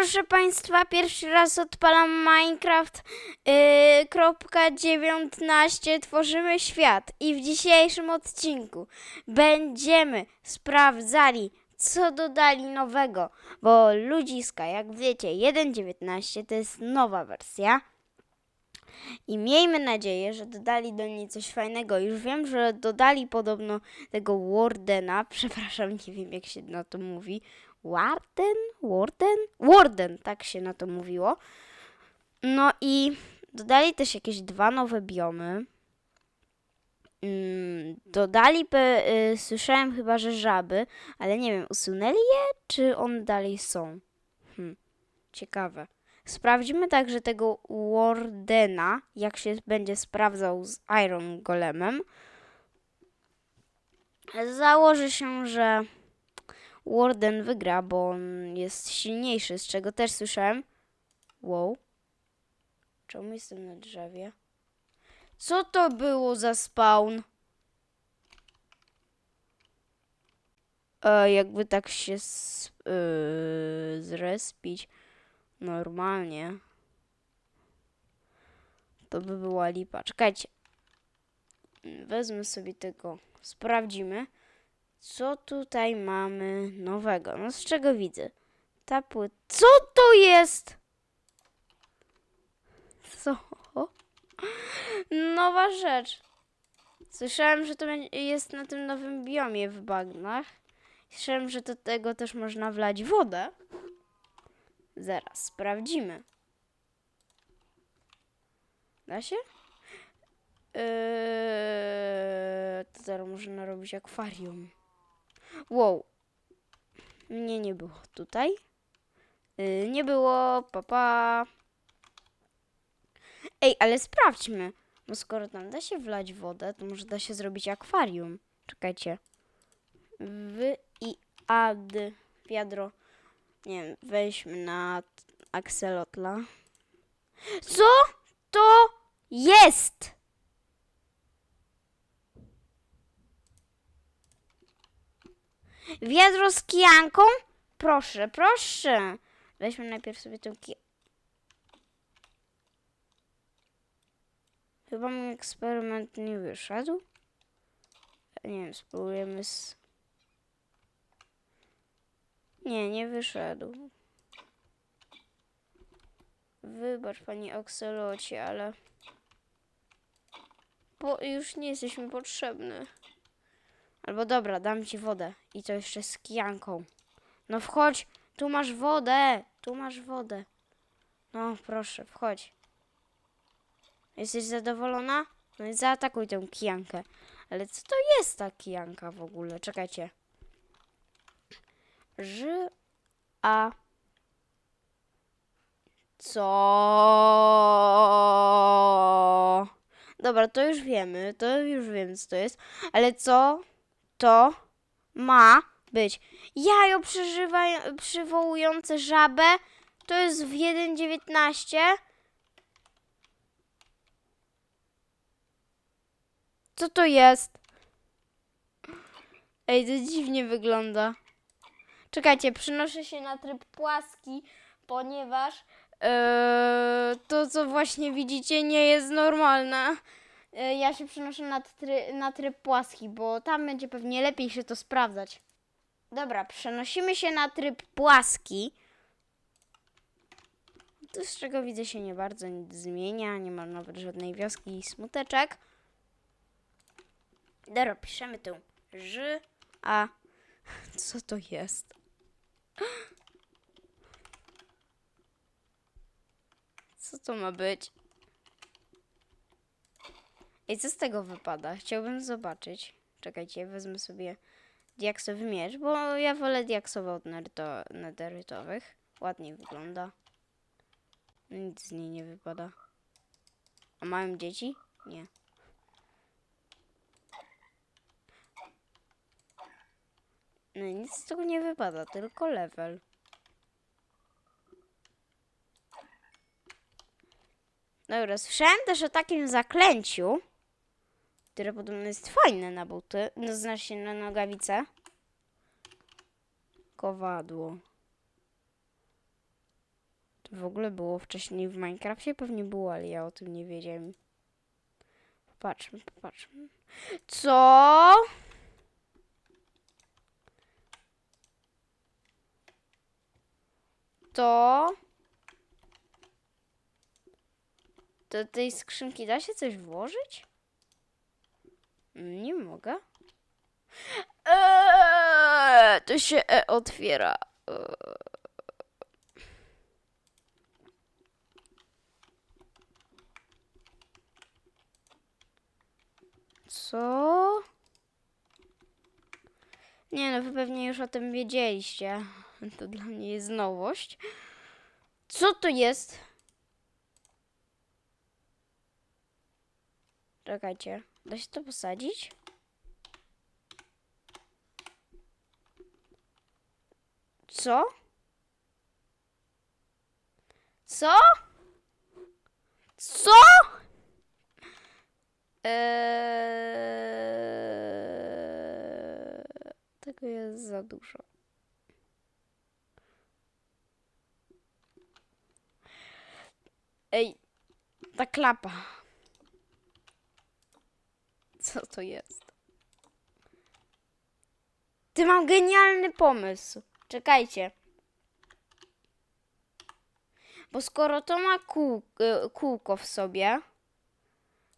proszę Państwa, pierwszy raz odpalam Minecraft yy, kropka 19, tworzymy świat i w dzisiejszym odcinku będziemy sprawdzali, co dodali nowego, bo ludziska, jak wiecie, 1.19 to jest nowa wersja. I miejmy nadzieję, że dodali do niej coś fajnego. Już wiem, że dodali podobno tego Wardena. Przepraszam, nie wiem jak się na to mówi. Warden? Warden? Warden, tak się na to mówiło. No i dodali też jakieś dwa nowe biomy. Mm, dodali, pe, y, słyszałem chyba, że żaby, ale nie wiem, usunęli je, czy one dalej są? Hm, ciekawe. Sprawdzimy także tego Wardena, jak się będzie sprawdzał z Iron Golemem. Założę się, że Warden wygra, bo on jest silniejszy, z czego też słyszałem. Wow. Czemu jestem na drzewie? Co to było za spawn? E, jakby tak się s- yy, zrespić normalnie, to by była lipa. Czekajcie. Wezmę sobie tego. Sprawdzimy, co tutaj mamy nowego. No z czego widzę? Ta. Co to jest? Co? Nowa rzecz. Słyszałem, że to jest na tym nowym biomie w bagnach. Słyszałem, że do tego też można wlać wodę. Zaraz sprawdzimy. Da się? Eee, to teraz można robić akwarium. Wow. Mnie nie było tutaj. Yy, nie było, papa. Pa. Ej, ale sprawdźmy. Bo skoro tam da się wlać wodę, to może da się zrobić akwarium. Czekajcie. Wy i ad wiadro. Nie wiem, weźmy na akselotla. Co to jest? Wiadro z kijanką? Proszę, proszę. Weźmy najpierw sobie tę ki... Chyba mój eksperyment nie wyszedł. Nie wiem, spróbujemy z... Nie, nie wyszedł. Wybacz, pani Okselocie, ale... Bo już nie jesteśmy potrzebny. Albo dobra, dam ci wodę. I to jeszcze z kijanką. No wchodź, tu masz wodę. Tu masz wodę. No proszę, wchodź. Jesteś zadowolona? No i zaatakuj tę kijankę. Ale co to jest ta kijanka w ogóle? Czekajcie. Ż, a, co? Dobra, to już wiemy, to już wiem, co to jest. Ale co to ma być? Jajo przywołujące żabę to jest w 1.19. Co to jest? Ej, to dziwnie wygląda. Czekajcie, przynoszę się na tryb płaski, ponieważ e, to, co właśnie widzicie, nie jest normalne. E, ja się przenoszę na, try, na tryb płaski, bo tam będzie pewnie lepiej się to sprawdzać. Dobra, przenosimy się na tryb płaski. Tu z czego widzę się nie bardzo nic zmienia, nie ma nawet żadnej wioski i smuteczek. Dobra, piszemy tu Ż, A. Co to jest? Co to ma być? Ej, co z tego wypada? Chciałbym zobaczyć. Czekajcie, wezmę sobie diaksowy miecz, bo ja wolę diaksowe od nederytowych. Ładniej wygląda. No Nic z niej nie wypada. A mają dzieci? Nie. No i nic z tego nie wypada, tylko level. Dobra, słyszałem też o takim zaklęciu, które podobno jest fajne na buty, no znaczy na nogawice. Kowadło. W ogóle było wcześniej w Minecrafcie? Pewnie było, ale ja o tym nie wiedziałem. Popatrzmy, popatrzmy. Co? To... Do tej skrzynki da się coś włożyć? Nie mogę. Eee, to się e otwiera. Eee. Co? Nie no, wy pewnie już o tym wiedzieliście. To dla mnie jest nowość. Co to jest? Czekajcie, da się to posadzić? Co? Co? Co? Eee, tego jest za dużo. Ej, ta klapa. Co to jest? Ty mam genialny pomysł. Czekajcie. Bo skoro to ma kół, y, kółko w sobie,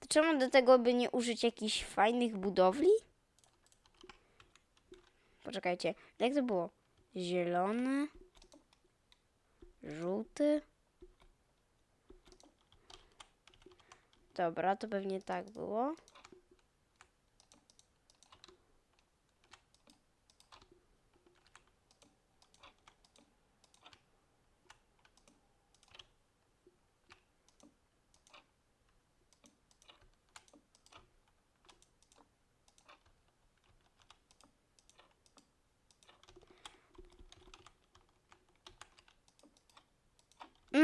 to czemu do tego by nie użyć jakichś fajnych budowli? Poczekajcie, jak to było? Zielony, żółty. Dobra, to pewnie tak było.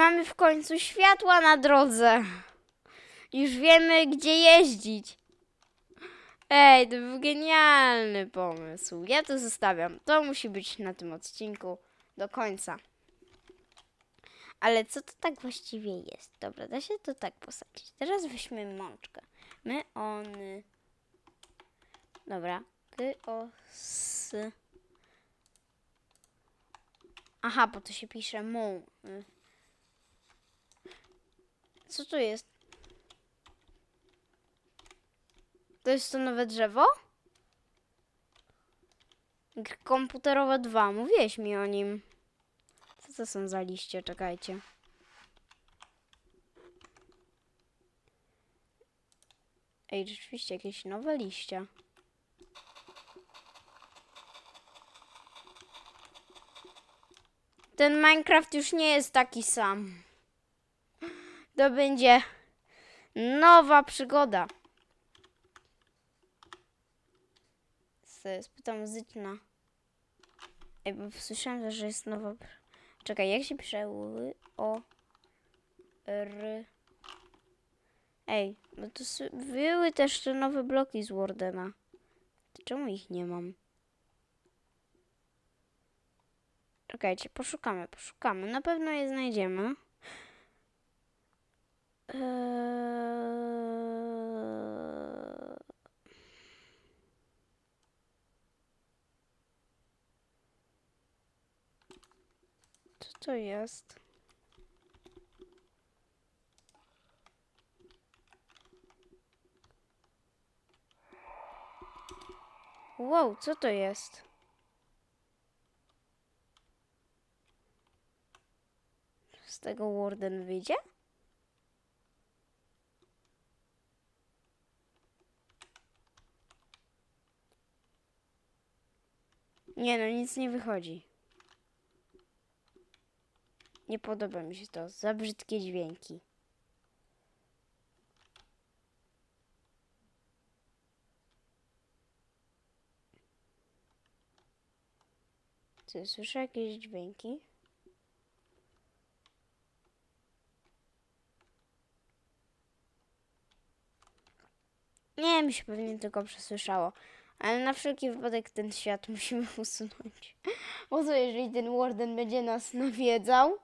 Mamy w końcu światła na drodze. Już wiemy, gdzie jeździć. Ej, to był genialny pomysł. Ja to zostawiam. To musi być na tym odcinku do końca. Ale co to tak właściwie jest? Dobra, da się to tak posadzić. Teraz weźmy mączkę. My, ony. Dobra. Ty, o, s. Aha, bo to się pisze mu. Co to jest? To jest to nowe drzewo? Gr komputerowe 2. Mówiłeś mi o nim. Co to są za liście? Czekajcie. Ej, rzeczywiście jakieś nowe liście. Ten Minecraft już nie jest taki sam. To będzie nowa przygoda. Spytam muzyczna. Ej, bo słyszałem, że jest nowa. Czekaj, jak się pisze o r. Ej, bo to były też te nowe bloki z Wardena. To Czemu ich nie mam? Czekajcie, poszukamy, poszukamy. Na pewno je znajdziemy. Eee... Co to jest? Wow, co to jest? Z tego Warden wyjdzie? Nie no, nic nie wychodzi. Nie podoba mi się to. Za brzydkie dźwięki. Czy słyszę jakieś dźwięki? Nie, mi się pewnie tylko przesłyszało. Ale na wszelki wypadek ten świat musimy usunąć. Bo co, jeżeli ten Warden będzie nas nawiedzał?